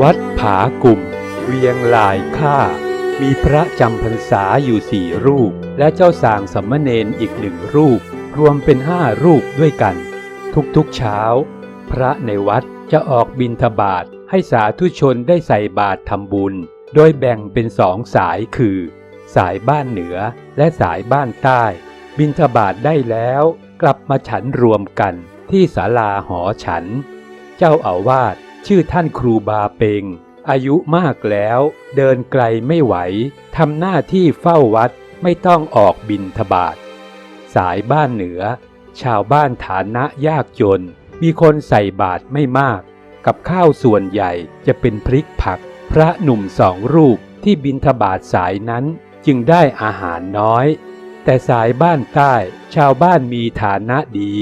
วัดผากลุ่ม เวียงลายค่า มีพระจำพรรษาอยู่สี่รูป และเจ้าสางสัมมเนนอีกหนึ่งรูป รวมเป็นห้ารูปด้วยกัน ทุกๆเช้า พระในวัดจะออกบิณฑบาตให้สาธุชนได้ใส่บาตรทำบุญ โดยแบ่งเป็นสองสายคือ สายบ้านเหนือและสายบ้านใต้ บิณฑบาตได้แล้วกลับมาฉันรวมกันที่ศาลาหอฉัน เจ้าอาวาส ชื่อท่านครูบาเปง อายุมากแล้ว เดินไกลไม่ไหวทำหน้าที่เฝ้าวัดไม่ต้องออกบินทบาทสายบ้านเหนือ ชาวบ้านฐานะยากจน มีคนใส่บาตรไม่มาก กับข้าวส่วนใหญ่จะเป็นพริกผัก พระหนุ่มสองรูปที่บินทบาทสายนั้นจึงได้อาหารน้อย แต่สายบ้านใต้ ชาวบ้านมีฐานะดี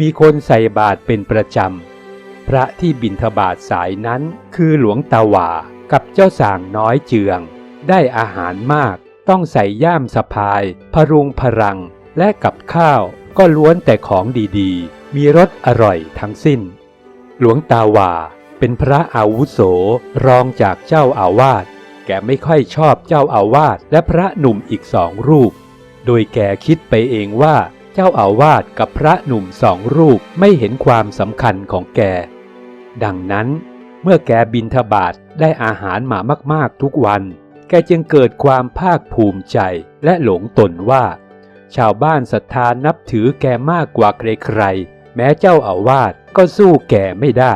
มีคนใส่บาตรเป็นประจำ พระที่บินทบาทสายนั้นคือหลวงตาหว่ากับเจ้าสางน้อยเจือง ได้อาหารมากต้องใส่ย่ามสะพาย พรุงพรังและกับข้าวก็ล้วนแต่ของดีๆ มีรสอร่อยทั้งสิ้น หลวงตาหว่าเป็นพระอาวุโสรองจากเจ้าอาวาสแกไม่ค่อยชอบเจ้าอาวาสและพระหนุ่มอีกสองรูป โดยแกคิดไปเองว่าเจ้าอาวาสกับพระหนุ่มสองรูปไม่เห็นความสำคัญของแก ดังนั้นเมื่อแกบินทบาทได้อาหารมามากๆทุกวัน แกจึงเกิดความภาคภูมิใจและหลงตนว่า ชาวบ้านศรัทธานับถือแกมากกว่าใครๆ แม้เจ้าอาวาสก็สู้แกไม่ได้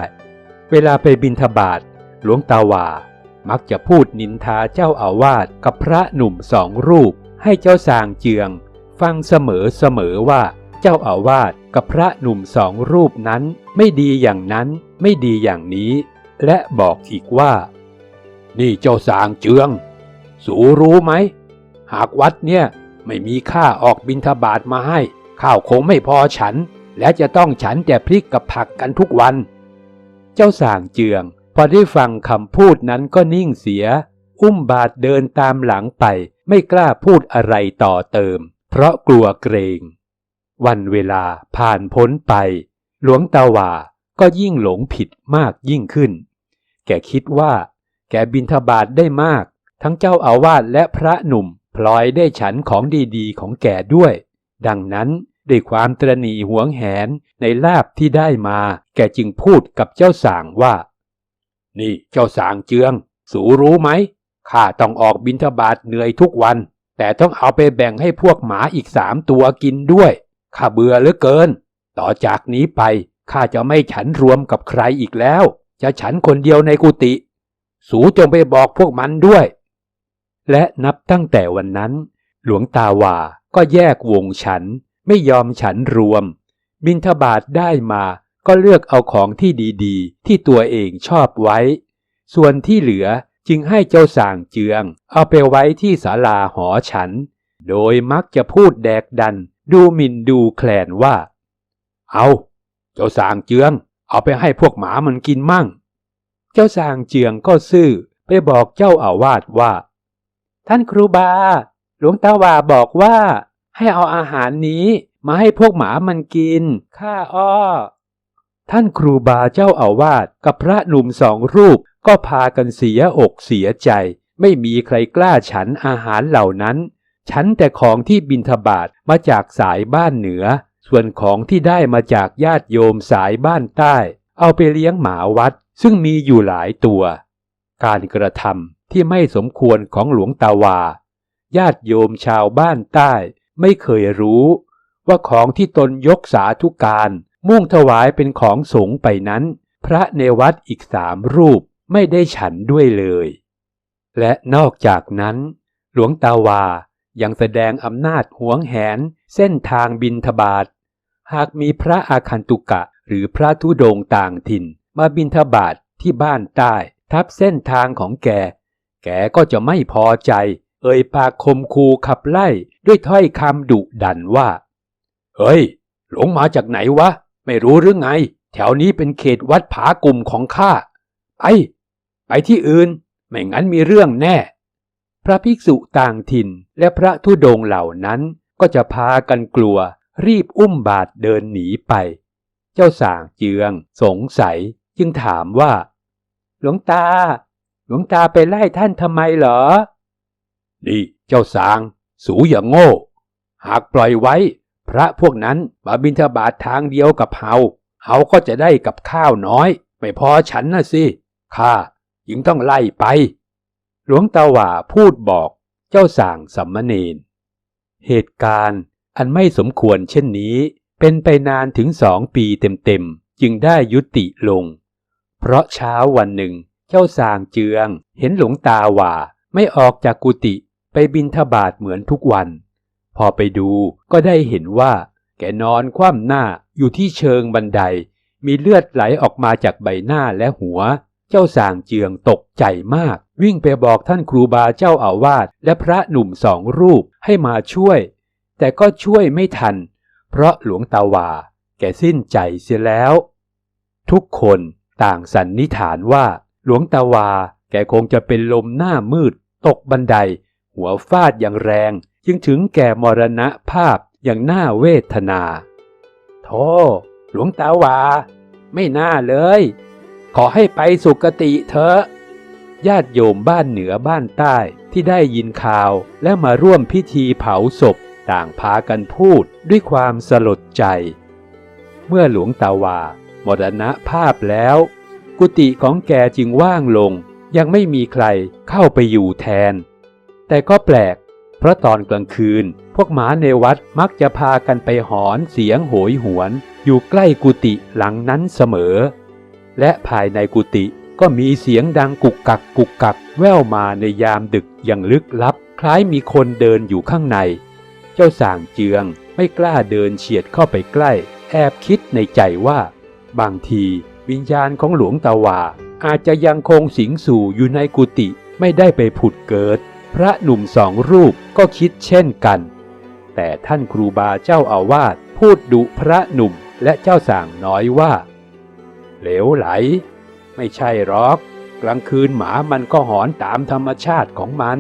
เวลาไปบินทบาทหลวงตาว่า มักจะพูดนินทาเจ้าอาวาสกับพระหนุ่มสองรูป ให้เจ้าสางเจือง ฟังเสมอเสมอว่า เจ้าอาวาสกับพระหนุ่มสองรูปนั้นไม่ดีอย่างนั้นไม่ดีอย่างนี้ และบอกอีกว่า นี่เจ้าสางเจือง สูรู้ไหม หากวัดเนี่ยไม่มีข้าออกบิณฑบาตมาให้ ข้าวคงไม่พอฉัน และจะต้องฉันแต่พริกกับผักกันทุกวัน เจ้าสางเจือง พอได้ฟังคำพูดนั้นก็นิ่งเสีย อุ้มบาทเดินตามหลังไป ไม่กล้าพูดอะไรต่อเติม เพราะกลัวเกรง วันเวลาผ่านพ้นไป หลวงตาหว่าก็ยิ่งหลงผิดมากยิ่งขึ้น แกคิดว่า แกบินทบาทได้มาก ทั้งเจ้าอาวาสและพระหนุ่มพลอยได้ฉันของดีๆ ของแกด้วย ดังนั้นด้วยความตรณีหวงแหนในลาบที่ได้มา แกจึงพูดกับเจ้าสางว่า นี่เจ้าสางเจือง สูรู้ไหมข้าต้องออกบินทบาทเหนื่อยทุกวัน แต่ต้องเอาไปแบ่งให้พวกหมาอีกสามตัวกินด้วย ข้าเบื่อเหลือเกิน ต่อจากนี้ไปข้าจะไม่ฉันรวมกับใครอีกแล้ว จะฉันคนเดียวในกุฏิสูจงไปบอกพวกมันด้วย และนับตั้งแต่วันนั้น หลวงตาว่าก็แยกวงฉันไม่ยอมฉันรวม บินทบาทได้มาก็เลือกเอาของที่ดีๆ ที่ตัวเองชอบไว้ ส่วนที่เหลือจึงให้เจ้าสางเจือง เอาไปไว้ที่ศาลาหอฉัน โดยมักจะพูดแดกดัน ดูหมิ่นดูแคลนว่า เอาเจ้าสางเจือง เอาไปให้พวกหมามันกินมั่ง เจ้าสางเจืองก็ซื่อไปบอกเจ้าอาวาสว่า ท่านครูบา หลวงตาว่าบอกว่า ให้เอาอาหารนี้มาให้พวกหมามันกิน ข้าอ้อ ท่านครูบาเจ้าอาวาสกับพระหนุ่มสองรูปก็พากันเสียอกเสียใจ ไม่มีใครกล้าฉันอาหารเหล่านั้น ฉันแต่ของที่บินทบาทมาจากสายบ้านเหนือ ส่วนของที่ได้มาจากญาติโยมสายบ้านใต้ เอาไปเลี้ยงหมาวัด ซึ่งมีอยู่หลายตัว การกระทำที่ไม่สมควรของหลวงตาวา ญาติโยมชาวบ้านใต้ ไม่เคยรู้ ว่าของที่ตนยกสาธุการ มุ่งถวายเป็นของสงไปนั้น พระในวัดอีกสามรูปไม่ได้ฉันด้วยเลย และนอกจากนั้น หลวงตาวา ยังแสดงอำนาจหวงแหนเส้นทางบินทบาท หากมีพระอาคันตุกะหรือพระธุดงต่างถิ่น มาบินทบาทที่บ้านใต้ ทับเส้นทางของแก แกก็จะไม่พอใจ เอ่ยปากคมคูขับไล่ด้วยถ้อยคำดุดันว่า เฮ้ย หลงมาจากไหนวะ ไม่รู้หรือไง แถวนี้เป็นเขตวัดผากลุ่มของข้า ไป ไปที่อื่น ไม่งั้นมีเรื่องแน่ พระภิกษุต่างถิ่นและพระธุดงเหล่านั้นก็จะพากันกลัว รีบอุ้มบาทเดินหนีไป เจ้าสางเจือง สงสัยจึงถามว่า หลวงตา หลวงตาไปไล่ท่านทำไมเหรอ นี่เจ้าสาง สูอย่างโง่ หากปล่อยไว้ พระพวกนั้นมาบิณฑบาตทางเดียวกับเฮาเฮาก็จะได้กับข้าวน้อย ไม่พอฉันนะสิข้าจึงต้องไล่ไป หลวงตาหว่าพูดบอกเจ้าสางสัมมเนนเหตุการณ์อันไม่สมควรเช่นนี้ เป็นไปนานถึงสองปีเต็มๆ จึงได้ยุติลง เพราะเช้าวันหนึ่ง เจ้าสางเจืองเห็นหลวงตาหว่าไม่ออกจากกุฏิไปบินทบาทเหมือนทุกวัน พอไปดูก็ได้เห็นว่า แกนอนคว่ำหน้าอยู่ที่เชิงบันได มีเลือดไหลออกมาจากใบหน้าและหัว เจ้าส่างเจืองตกใจมาก วิ่งไปบอกท่านครูบาเจ้าอาวาสและพระหนุ่มสองรูปให้มาช่วย แต่ก็ช่วยไม่ทัน เพราะหลวงตาวา แกสิ้นใจเสียแล้ว ทุกคนต่างสันนิษฐานว่า หลวงตาวา แกคงจะเป็นลมหน้ามืด ตกบันได หัวฟาดอย่างแรง จึงถึงแก่มรณะภาพอย่างน่าเวทนาโธ่หลวงตาวา ไม่น่าเลย ขอให้ไปสุคติเถอะ ญาติโยมบ้านเหนือบ้านใต้ที่ได้ยินข่าวและมาร่วมพิธีเผาศพต่างพากันพูดด้วยความสลดใจ เมื่อหลวงตาวามรณภาพแล้ว กุฏิของแกจึงว่างลง ยังไม่มีใครเข้าไปอยู่แทน แต่ก็แปลก เพราะตอนกลางคืน พวกหมาในวัดมักจะพากันไปหอนเสียงโหยหวน อยู่ใกล้กุฏิหลังนั้นเสมอ และภายในกุฏิก็มีเสียงดังกุกกักกุกกักแว่วมาในยามดึกอย่างลึกลับ คล้ายมีคนเดินอยู่ข้างใน เจ้าส่างเจืองไม่กล้าเดินเฉียดเข้าไปใกล้ แอบคิดในใจว่า บางทีวิญญาณของหลวงตาวาอาจจะยังคงสิงสู่อยู่ในกุฏิไม่ได้ไปผุดเกิด พระหนุ่มสองรูปก็คิดเช่นกัน แต่ท่านครูบาเจ้าอาวาสพูดดุพระหนุ่มและเจ้าส่างน้อยว่า เหลวไหล ไม่ใช่หรอก กลางคืนหมามันก็หอนตามธรรมชาติของมัน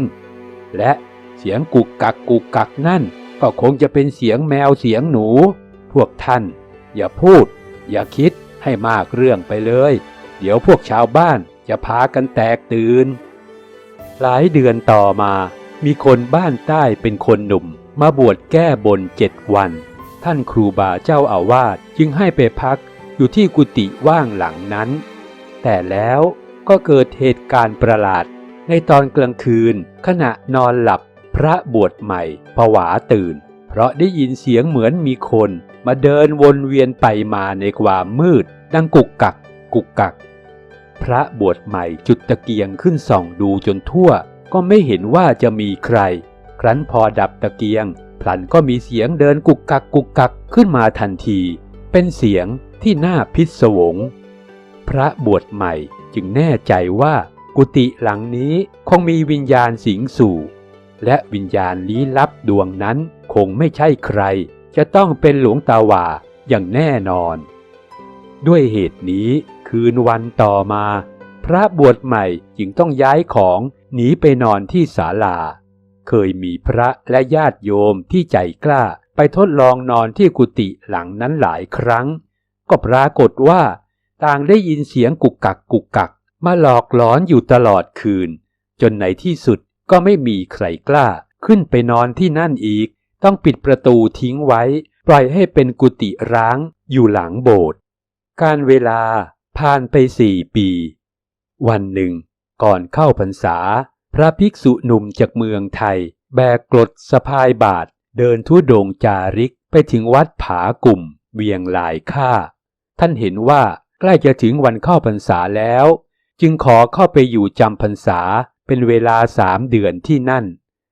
และเสียงกุกกักกุกกักนั่น ก็คงจะเป็นเสียงแมวเสียงหนู พวกท่าน อย่าพูด อย่าคิดให้มากเรื่องไปเลย เดี๋ยวพวกชาวบ้านจะพากันแตกตื่น หลายเดือนต่อมามีคนบ้านใต้เป็นคนหนุ่ม มาบวชแก้บนเจ็ดวัน ท่านครูบาเจ้าอาวาสจึงให้ไปพัก อยู่ที่กุฏิว่างหลังนั้น แต่แล้วก็เกิดเหตุการณ์ประหลาด ในตอนกลางคืน ขณะนอนหลับพระบวชใหม่ผวาตื่น เพราะได้ยินเสียงเหมือนมีคนมาเดินวนเวียนไปมาในความมืด ดังกุกกัก กุกกัก พระบวชใหม่จุดตะเกียงขึ้นส่องดูจนทั่ว ก็ไม่เห็นว่าจะมีใคร ครั้นพอดับตะเกียงพลันก็มีเสียงเดินกุกกักกุกกักขึ้นมาทันที เป็นเสียง ที่น่าพิศวง พระบวชใหม่จึงแน่ใจว่ากุฏิหลังนี้คงมีวิญญาณสิงสู่ และวิญญาณลี้ลับดวงนั้นคงไม่ใช่ใคร จะต้องเป็นหลวงตาหว่าอย่างแน่นอน ด้วยเหตุนี้คืนวันต่อมา พระบวชใหม่จึงต้องย้ายของหนีไปนอนที่ศาลา เคยมีพระและญาติโยมที่ใจกล้าไปทดลองนอนที่กุฏิหลังนั้นหลายครั้ง ก็ปรากฏว่า ต่างได้ยินเสียงกุกกักกุกกัก มาหลอกหลอนอยู่ตลอดคืน จนในที่สุดก็ไม่มีใครกล้า ขึ้นไปนอนที่นั่นอีก ต้องปิดประตูทิ้งไว้ ปล่อยให้เป็นกุฏิร้างอยู่หลังโบสถ์การเวลาผ่านไปสี่ปี วันหนึ่ง ก่อนเข้าพรรษา พระภิกษุหนุ่มจากเมืองไทย แบกกรดสะพายบาท เดินทุดงจาริกไปถึงวัดผากลุ่ม เวียงหลายค่า ท่านเห็นว่าใกล้จะถึงวันเข้าพรรษาแล้ว จึงขอเข้าไปอยู่จำพรรษาเป็นเวลาสามเดือนที่นั่น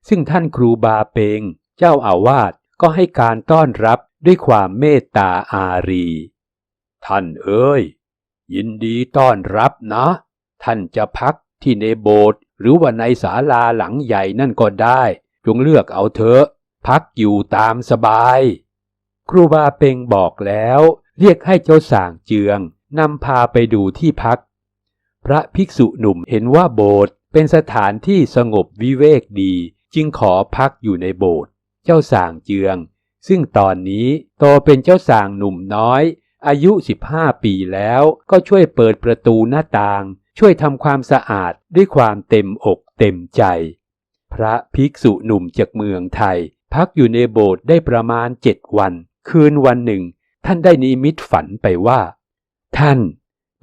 ซึ่งท่านครูบาเปง เจ้าอาวาสก็ให้การต้อนรับด้วยความเมตตาอารี ท่านเอ้ย ยินดีต้อนรับนะ ท่านจะพักที่ในโบสถ์หรือว่าในศาลาหลังใหญ่นั่นก็ได้ จงเลือกเอาเถอะ พักอยู่ตามสบาย ครูบาเปงบอกแล้ว เรียกให้เจ้าส่างเจืองนำพาไปดูที่พัก พระภิกษุหนุ่มเห็นว่าโบสถ์เป็นสถานที่สงบวิเวกดี จึงขอพักอยู่ในโบสถ์เจ้าส่างเจือง ซึ่งตอนนี้โตเป็นเจ้าส่างหนุ่มน้อย อายุ 15 ปีแล้วก็ช่วยเปิดประตูหน้าต่าง ช่วยทำความสะอาดด้วยความเต็มอกเต็มใจ พระภิกษุหนุ่มจากเมืองไทย พักอยู่ในโบสถ์ได้ประมาณเจ็ดวัน คืนวันหนึ่ง ท่านได้นิมิตฝันไปว่า ท่าน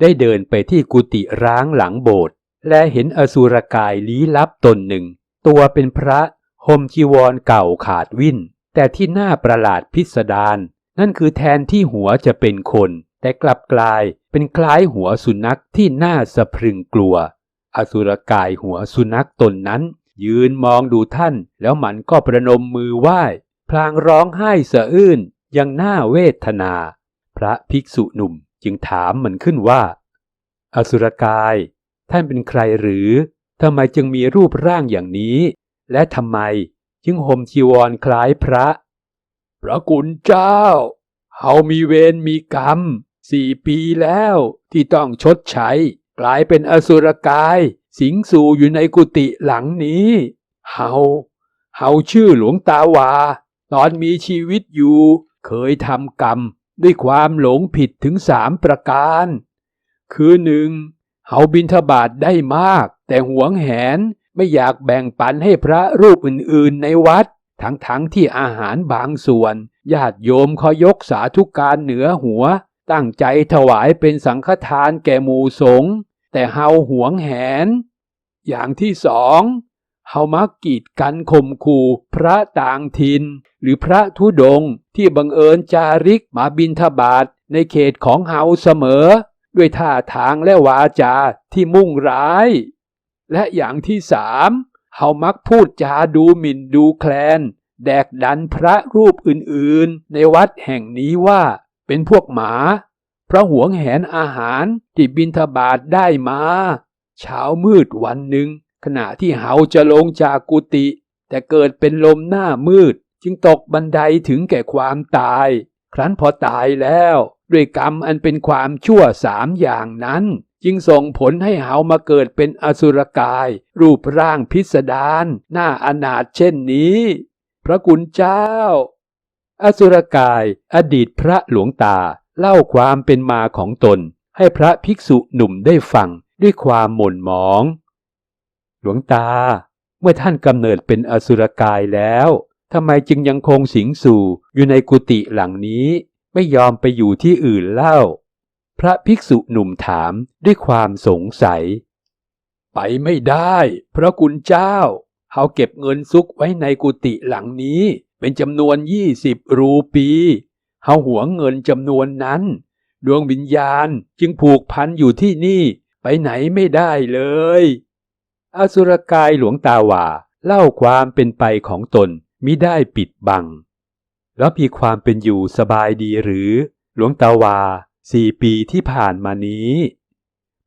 ได้เดินไปที่กุฏิร้างหลังโบสถ์และเห็นอสุรกายลี้ลับตนหนึ่ง ตัวเป็นพระห่มจีวรเก่าขาดวิ่น แต่ที่น่าประหลาดพิสดารนั่นคือแทนที่หัวจะเป็นคน แต่กลับกลายเป็นคล้ายหัวสุนัขที่น่าสะพรึงกลัว อสุรกายหัวสุนัขตนนั้น ยืนมองดูท่านแล้วมันก็ประนมมือไหว้ พลางร้องไห้สะอื้น ยังน่าเวทนา พระภิกษุหนุ่มจึงถามมันขึ้นว่า อสุรกาย ท่านเป็นใครหรือทำไมจึงมีรูปร่างอย่างนี้ และทำไมจึงห่มจีวรคล้ายพระ พระกุณเจ้า เฮามีเวรมีกรรมสี่ปีแล้วที่ต้องชดใช้ กลายเป็นอสุรกาย สิงสู่อยู่ในกุฏิหลังนี้ เฮา เฮาชื่อหลวงตาวา ตอนมีชีวิตอยู่ เคยทำกรรมด้วยความหลงผิดถึงสามประการ คือหนึ่งเฮาบินทบาทได้มาก แต่หวงแหนไม่อยากแบ่งปันให้พระรูปอื่นๆในวัด ทั้งๆทที่อาหารบางส่วน ญาติโยมเขายกสาธุการเหนือหัว ตั้งใจถวายเป็นสังฆทานแก่หมู่สงฆ์แต่เฮาหวงแหน อย่างที่สอง เฮามักกีดกันข่มขู่พระต่างถิ่นหรือพระธุดงที่บังเอิญจาริกมาบินทบาทในเขตของเฮาเสมอ ด้วยท่าทางและวาจาที่มุ่งร้าย และอย่างที่สามเฮามักพูดจาดูหมิ่นดูแคลน แดกดันพระรูปอื่นๆ ในวัดแห่งนี้ว่าเป็นพวกหมา เพราะหวงแหนอาหารที่บินทบาทได้มา เช้ามืดวันหนึ่ง ขณะที่เฮาจะลงจากกุฏิแต่เกิดเป็นลมหน้ามืด จึงตกบันไดถึงแก่ความตาย ครั้นพอตายแล้ว ด้วยกรรมอันเป็นความชั่วสามอย่างนั้น จึงส่งผลให้เฮามาเกิดเป็นอสุรกาย รูปร่างพิสดารหน้าอนาถเช่นนี้ พระคุณเจ้า อสุรกาย อดีตพระหลวงตา เล่าความเป็นมาของตน ให้พระภิกษุหนุ่มได้ฟังด้วยความหม่นหมอง หลวงตา เมื่อท่านกำเนิดเป็นอสุรกายแล้วทำไมจึงยังคงสิงสู่อยู่ในกุฏิหลังนี้ ไม่ยอมไปอยู่ที่อื่นเล่า พระภิกษุหนุ่มถามด้วยความสงสัย ไปไม่ได้พระคุณเจ้าเขาเก็บเงินซุกไว้ในกุฏิหลังนี้ เป็นจำนวนยี่สิบรูปีเขาหวงเงินจำนวนนั้น ดวงวิญญาณจึงผูกพันอยู่ที่นี่ ไปไหนไม่ได้เลย อสุรกายหลวงตาว่า เล่าความเป็นไปของตนมิได้ปิดบัง แล้วมีความเป็นอยู่สบายดีหรือ หลวงตาวาสี่ปีที่ผ่านมานี้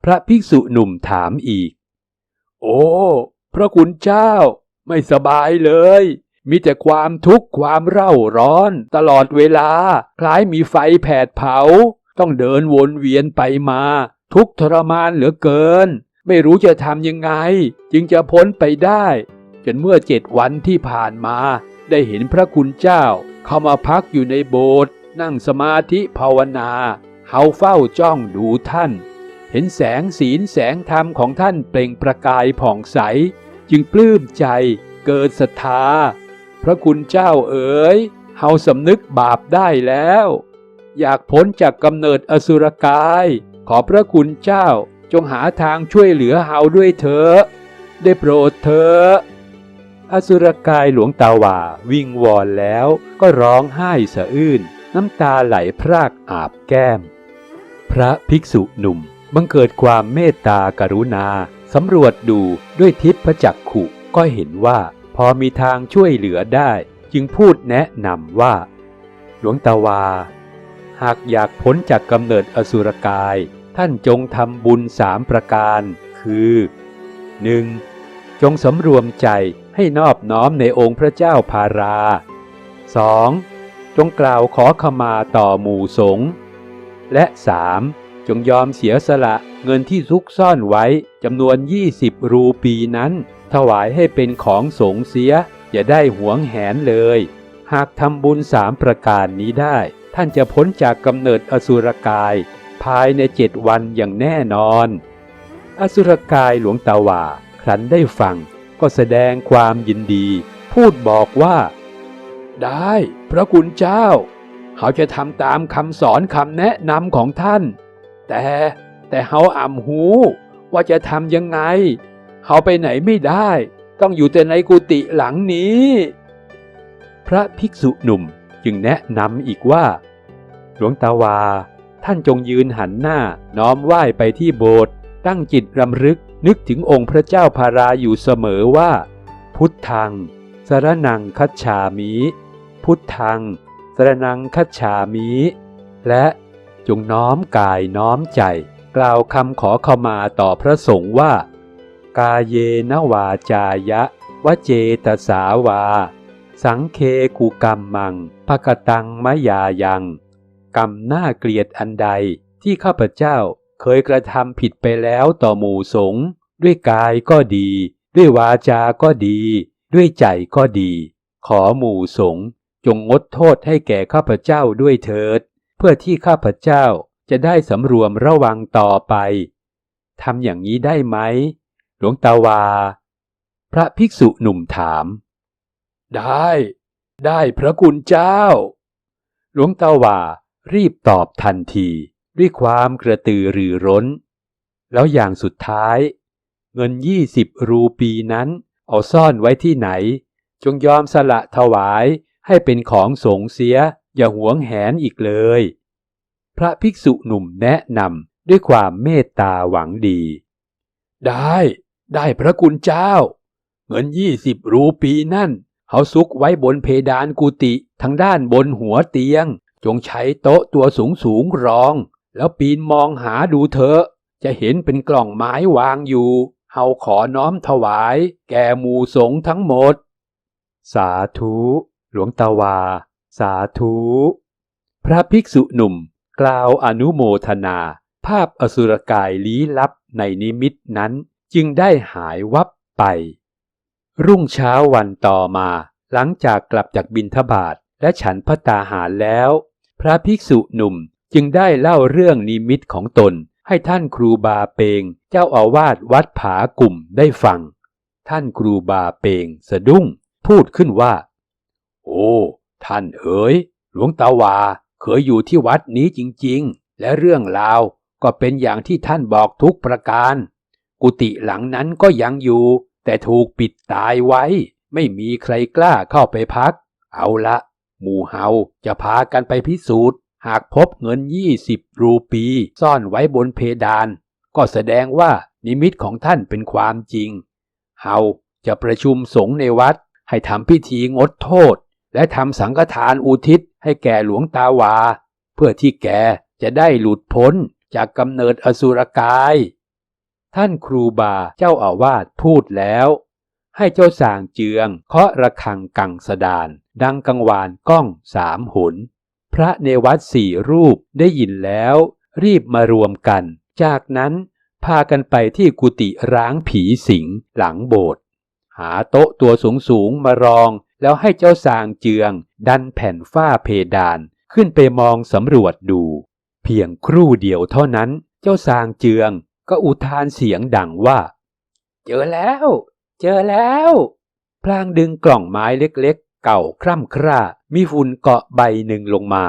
พระภิกษุหนุ่มถามอีก โอ้ พระคุณเจ้า ไม่สบายเลย มีแต่ความทุกข์ความเร่าร้อน ตลอดเวลา คล้ายมีไฟแผดเผา ต้องเดินวนเวียนไปมา ทุกทรมานเหลือเกิน ไม่รู้จะทำยังไง จึงจะพ้นไปได้ จนเมื่อเจ็ดวันที่ผ่านมา ได้เห็นพระคุณเจ้า เข้ามาพักอยู่ในโบสถ์นั่งสมาธิภาวนาเฮาเฝ้าจ้องดูท่าน เห็นแสงศีลแสงธรรมของท่านเปล่งประกายผ่องใส จึงปลื้มใจเกิดศรัทธา พระคุณเจ้าเอ๋ยเฮาสำนึกบาปได้แล้ว อยากพ้นจากกำเนิดอสุรกาย ขอพระคุณเจ้า จงหาทางช่วยเหลือเฮาด้วยเถอะได้โปรดเถอะอสุรกายหลวงตาว่า วิงวอนแล้วก็ร้องไห้สะอื้นน้ำตาไหลพรากอาบแก้ม พระภิกษุหนุ่มบังเกิดความเมตตากรุณาสำรวจดูด้วยทิพจักขุก็เห็นว่าพอมีทางช่วยเหลือได้ จึงพูดแนะนำว่า หลวงตาวา หากอยากพ้นจากกำเนิดอสุรกาย ท่านจงทำบุญสามประการ คือ 1. จงสำรวมใจให้นอบน้อมในองค์พระเจ้าพารา 2. จงกล่าวขอขมาต่อหมู่สงฆ์และ 3. จงยอมเสียสละเงินที่ซุกซ่อนไว้จำนวน 20 รูปีนั้น ถวายให้เป็นของสงเสีย อย่าได้หวงแหนเลย หากทำบุญสามประการนี้ได้ ท่านจะพ้นจากกำเนิดอสุรกายายในเจ็ดวันอย่างแน่นอน อสุรกายหลวงตาว่าครั้นได้ฟังก็แสดงความยินดี พูดบอกว่า ได้พระคุณเจ้า เขาจะทำตามคำสอนคำแนะนำของท่าน แต่แต่เขาอ่ำหูว่าจะทำยังไง เขาไปไหนไม่ได้ ต้องอยู่แต่ในกุฏิหลังนี้ พระภิกษุหนุ่มจึงแนะนำอีกว่า หลวงตาวา ท่านจงยืนหันหน้า น้อมไหว้ไปที่โบสถ์ตั้งจิตรำลึกนึกถึงองค์พระเจ้าพาราอยู่เสมอว่า พุทธัง สรนังคัจฉามิ พุทธัง สรนังคัจฉามิ และจงน้อมกายน้อมใจ กล่าวคำขอขมาต่อพระสงฆ์ว่า กาเยนวาจายะวะเจตสาวา สังเคกุกรรมมังภกตังมยายัง กรรมน่าเกลียดอันใดที่ข้าพเจ้าเคยกระทำผิดไปแล้วต่อหมู่สงฆ์ด้วยกายก็ดี ด้วยวาจาก็ดี ด้วยใจก็ดี ขอหมู่สงฆ์จงงดโทษให้แก่ข้าพเจ้าด้วยเถิด เพื่อที่ข้าพเจ้าจะได้สำรวมระวังต่อไปทำอย่างนี้ได้ไหม หลวงตาวา พระภิกษุหนุ่มถาม ได้ ได้พระคุณเจ้า หลวงตาวา รีบตอบทันทีด้วยความกระตือรือร้น แล้วอย่างสุดท้าย เงินยี่สิบรูปีนั้นเอาซ่อนไว้ที่ไหน จงยอมสละถวายให้เป็นของสงเสียอย่าหวงแหนอีกเลย พระภิกษุหนุ่มแนะนำด้วยความเมตตาหวังดี ได้ได้พระคุณเจ้า เงินยี่สิบรูปีนั่นเขาซุกไว้บนเพดานกุฏิทางด้านบนหัวเตียง จงใช้โต๊ะตัวสูงสูงรอง แล้วปีนมองหาดูเถอะ จะเห็นเป็นกล่องไม้วางอยู่เฮาขอน้อมถวาย แก่หมู่สงฆ์ทั้งหมด สาธุ หลวงตาวา สาธุ พระภิกษุหนุ่มกล่าวอนุโมทนา ภาพอสุรกายลี้ลับในนิมิตนั้นจึงได้หายวับไป รุ่งเช้าวันต่อมา หลังจากกลับจากบินทบาทและฉันพระตาหารแล้ว พระภิกษุหนุ่มจึงได้เล่าเรื่องนิมิตของตน ให้ท่านครูบาเปง เจ้าอาวาสวัดผากลุ่มได้ฟัง ท่านครูบาเปงสะดุ้ง พูดขึ้นว่า โอ้ ท่านเอ๋ย หลวงตาวาเคยอยู่ที่วัดนี้จริงๆ และเรื่องราวก็เป็นอย่างที่ท่านบอกทุกประการ กุฏิหลังนั้นก็ยังอยู่ แต่ถูกปิดตายไว้ ไม่มีใครกล้าเข้าไปพัก เอาละ หมู่เฮาจะพากันไปพิสูจน์ หากพบเงินยี่สิบรูปี ซ่อนไว้บนเพดาน ก็แสดงว่านิมิตของท่านเป็นความจริง เฮาจะประชุมสงฆ์ในวัดให้ทำพิธีงดโทษ และทำสังฆทานอุทิศให้แก่หลวงตาวา เพื่อที่แกจะได้หลุดพ้นจากกำเนิดอสุรกาย ท่านครูบาเจ้าอาวาสพูดแล้ว ให้เจ้าสางเจืองเคาะระฆังกังสดานดังกังวานก้องสามหน พระในวัดสี่รูปได้ยินแล้ว รีบมารวมกัน จากนั้นพากันไปที่กุฏิร้างผีสิงหลังโบสถ์หาโต๊ะตัวสูงสูงๆมารองแล้วให้เจ้าสางเจือง ดันแผ่นฝ้าเพดานขึ้นไปมองสำรวจดู เพียงครู่เดียวเท่านั้น เจ้าสางเจืองก็อุทานเสียงดังว่า เจอแล้ว เจอแล้ว พลางดึงกล่องไม้เล็กๆ เก่าคร่ำคร่า มีฝุ่นเกาะใบหนึ่งลงมา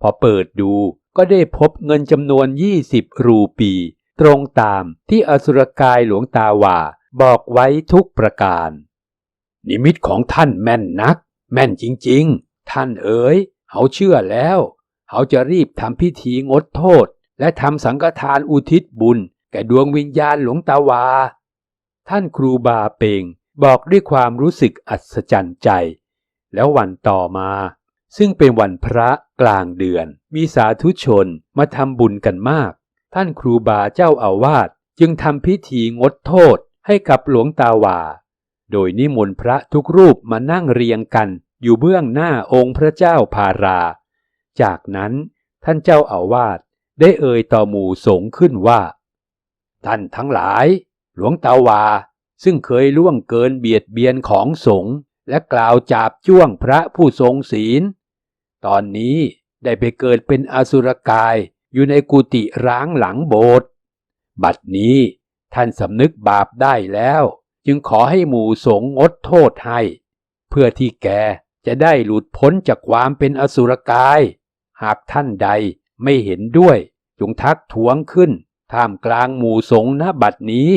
พอเปิดดูก็ได้พบเงินจำนวน 20 รูปี ตรงตามที่อสุรกายหลวงตาว่า บอกไว้ทุกประการ นิมิตของท่านแม่นนัก แม่นจริงๆ ท่านเอ๋ยเขาเชื่อแล้วเขาจะรีบทำพิธีงดโทษ และทำสังฆทานอุทิศบุญ แก่ดวงวิญญาณหลวงตาวา ท่านครูบาเปงบอกด้วยความรู้สึกอัศจรรย์ใจ แล้ววันต่อมา ซึ่งเป็นวันพระกลางเดือน มีสาธุชนมาทำบุญกันมาก ท่านครูบาเจ้าอาวาสจึงทำพิธีงดโทษให้กับหลวงตาว่า โดยนิมนต์พระทุกรูปมานั่งเรียงกันอยู่เบื้องหน้าองค์พระเจ้าพารา จากนั้นท่านเจ้าอาวาสได้เอ่ยต่อหมู่สงฆ์ขึ้นว่า ท่านทั้งหลาย หลวงตาวา ซึ่งเคยล่วงเกินเบียดเบียนของสงฆ์และกล่าวจาบจ้วงพระผู้ทรงศีล ตอนนี้ได้ไปเกิดเป็นอสุรกายอยู่ในกุฏิร้างหลังโบสถ์บัดนี้ท่านสำนึกบาปได้แล้ว จึงขอให้หมู่สงฆ์งดโทษให้ เพื่อที่แกจะได้หลุดพ้นจากความเป็นอสุรกาย หากท่านใดไม่เห็นด้วย จงทักท้วงขึ้นท่ามกลางหมู่สงฆ์ณบัดนี้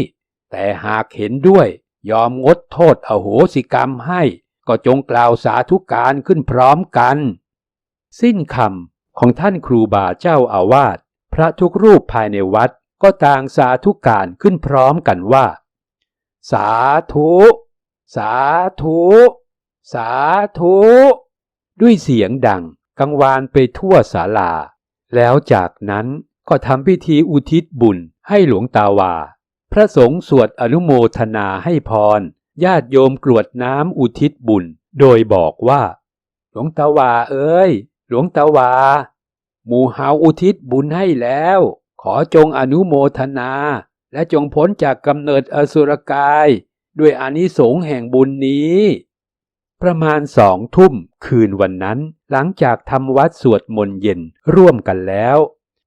แต่หากเห็นด้วยยอมงดโทษอโหสิกรรมให้ ก็จงกล่าวสาธุการขึ้นพร้อมกัน สิ้นคำของท่านครูบาเจ้าอาวาสพระทุกรูปภายในวัดก็ต่างสาธุการขึ้นพร้อมกันว่า สาธุ สาธุ สาธุ ด้วยเสียงดังกังวานไปทั่วศาลา แล้วจากนั้นก็ทำพิธีอุทิศบุญให้หลวงตาวา พระสงฆ์สวดอนุโมทนาให้พร ญาติโยมกรวดน้ำอุทิศบุญ โดยบอกว่า หลวงตาวาเอ้ย หลวงตาวา หมู่เฮาอุทิศบุญให้แล้ว ขอจงอนุโมทนา และจงพ้นจากกำเนิดอสุรกาย ด้วยอานิสงส์แห่งบุญนี้ ประมาณสองทุ่มคืนวันนั้น หลังจากทำวัดสวดมนต์เย็นร่วมกันแล้ว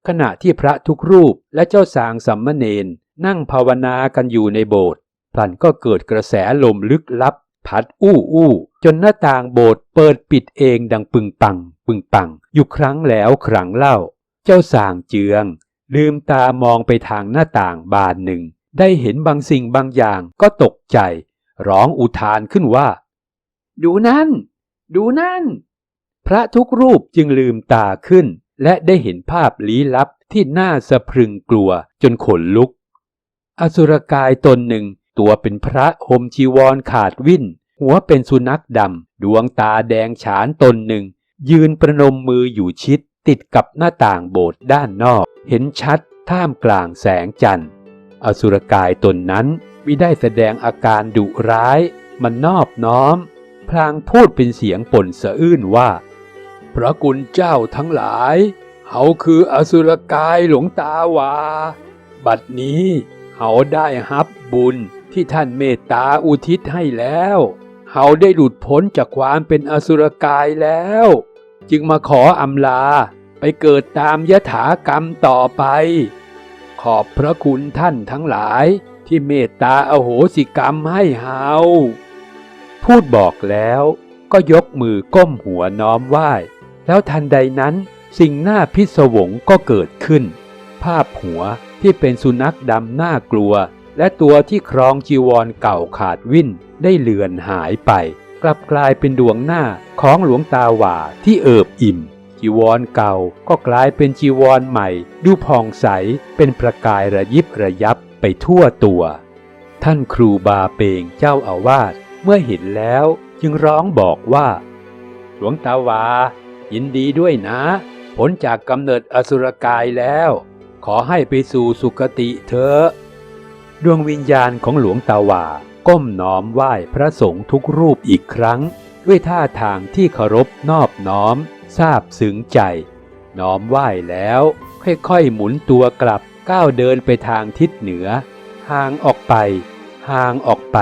ขณะที่พระทุกรูปและเจ้าสางสัมมเนนนั่งภาวนากันอยู่ในโบสถ์พลันก็เกิดกระแสลมลึกลับ พัดอู้อู้จนหน้าต่างโบสถ์เปิดปิดเองดังปึงปัง ปึงปัง อยู่ครั้งแล้วครั้งเล่า เจ้าสางเจือง ลืมตามองไปทางหน้าต่างบานหนึ่ง ได้เห็นบางสิ่งบางอย่างก็ตกใจ ร้องอุทานขึ้นว่า ดูนั่น ดูนั่น พระทุกรูปจึงลืมตาขึ้น และได้เห็นภาพลี้ลับที่น่าสะพรึงกลัวจนขนลุก อสุรกายตนหนึ่ง ตัวเป็นพระห่มจีวรขาดวิ่น หัวเป็นสุนัขดำ ดวงตาแดงฉานตนหนึ่ง ยืนประนมมืออยู่ชิด ติดกับหน้าต่างโบสถ์ด้านนอก เห็นชัดท่ามกลางแสงจันทร์ อสุรกายตนนั้นมิได้แสดงอาการดุร้าย มันนอบน้อม พลางพูดเป็นเสียงป่นสะอื้นว่า พระกุณเจ้าทั้งหลาย เขาคืออสุรกายหลวงตาวา บัดนี้ เขาได้ฮับบุญที่ท่านเมตตาอุทิศให้แล้ว เขาได้หลุดพ้นจากความเป็นอสุรกายแล้ว จึงมาขออำลาไปเกิดตามยถากรรมต่อไป ขอบพระคุณท่านทั้งหลายที่เมตตาอโหสิกรรมให้เฮาพูดบอกแล้วก็ยกมือก้มหัวน้อมไหว้ แล้วทันใดนั้นสิ่งหน้าพิศวงก็เกิดขึ้น ภาพหัว ที่เป็นสุนัขดำน่ากลัว และตัวที่ครองจีวรเก่าขาดวิ่นได้เลือนหายไป กลับกลายเป็นดวงหน้าของหลวงตาหว่าที่เอิบอิ่ม จีวรเก่าก็กลายเป็นจีวรใหม่ ดูผ่องใสเป็นประกายระยิบระยับไปทั่วตัว ท่านครูบาเปงเจ้าอาวาสเมื่อเห็นแล้วจึงร้องบอกว่า หลวงตาวา ยินดีด้วยนะพ้นจากกำเนิดอสุรกายแล้ว ขอให้ไปสู่สุคติเถอะดวงวิญญาณของหลวงตาว่า ก้มน้อมไหว้พระสงฆ์ทุกรูปอีกครั้ง ด้วยท่าทางที่เคารพนอบน้อมซาบซึ้งใจ น้อมไหว้แล้ว ค่อยๆหมุนตัวกลับก้าวเดินไปทางทิศเหนือ ห่างออกไป ห่างออกไป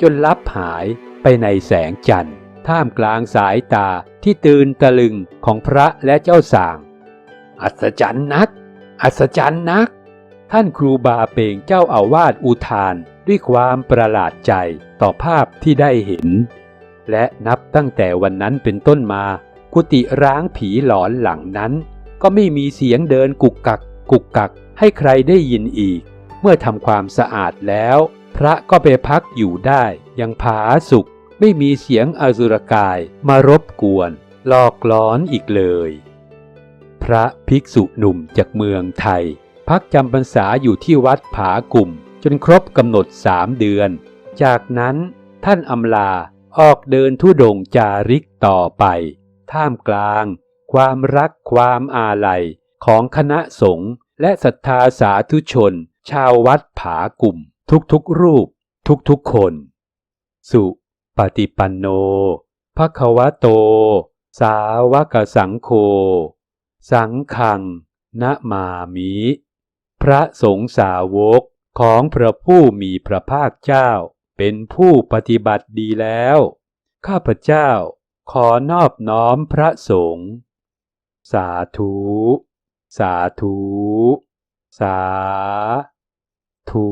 จนลับหายไปในแสงจันทร์ ท่ามกลางสายตาที่ตื่นตะลึงของพระและเจ้าสาง อัศจรรย์นัก อัศจรรย์นัก ท่านครูบาเปงเจ้าอาวาสอุทานด้วยความประหลาดใจต่อภาพที่ได้เห็น และนับตั้งแต่วันนั้นเป็นต้นมา กุฏิร้างผีหลอนหลังนั้น ก็ไม่มีเสียงเดินกุกกัก กุกกัก ให้ใครได้ยินอีก เมื่อทำความสะอาดแล้ว พระก็ไปพักอยู่ได้ยังผาสุข ไม่มีเสียงอสุรกายมารบกวนหลอกหลอนอีกเลย พระภิกษุหนุ่มจากเมืองไทย พักจำพรรษาอยู่ที่วัดผากลุ่ม จนครบกำหนดสามเดือน จากนั้นท่านอำลาออกเดินทุดงจาริกต่อไป ท่ามกลาง ความรักความอาลัยของคณะสงฆ์และศรัทธาสาธุชน ชาววัดผากลุ่ม ทุกๆรูป ทุกๆคน สุปฏิปันโนภควโต สาวกสังโฆ สังขังนะมามิ พระสงฆ์สาวกของพระผู้มีพระภาคเจ้า เป็นผู้ปฏิบัติดีแล้ว ข้าพเจ้าขอนอบน้อมพระสงฆ์สาธุ สาธุ สาธุ